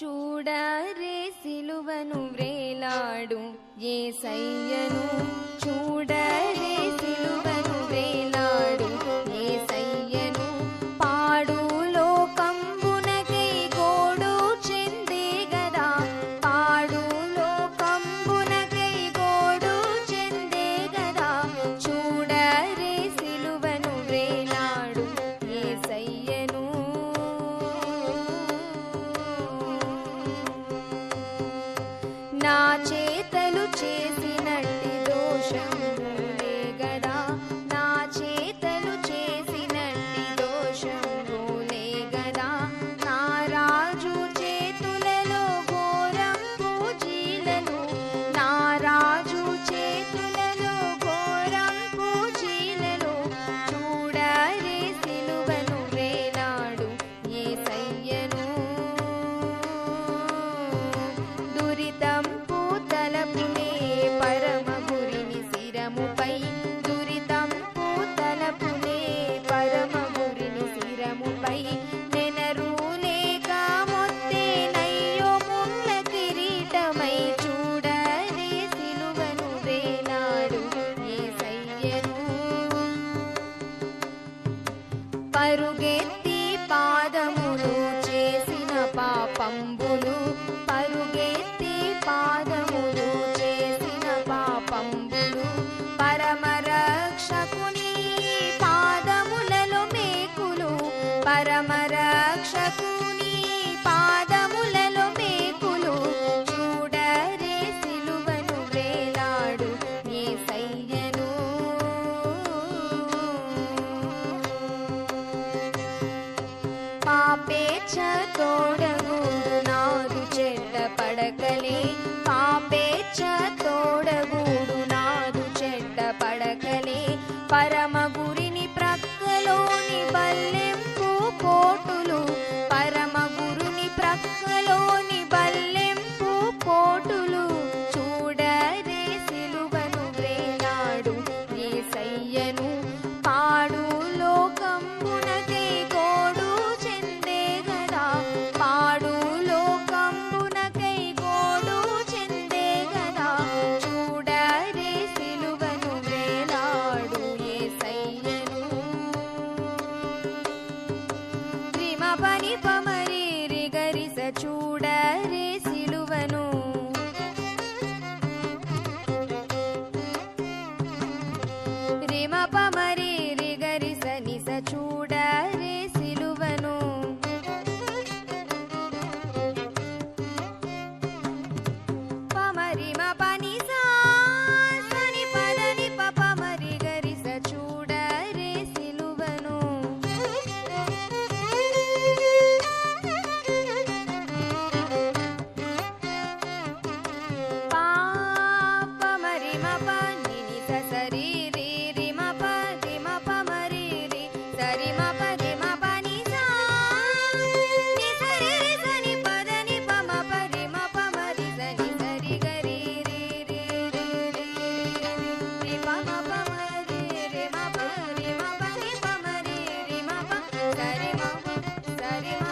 చూడరే సిలువను వ్రేలాడు ఏ సయ్యను చూడరే చేసినట్టి దోషం పాపంబులు Yeah. పాపని పమరి రిగరిస చూడరే సిలువను. రిమ పమరి Daddy.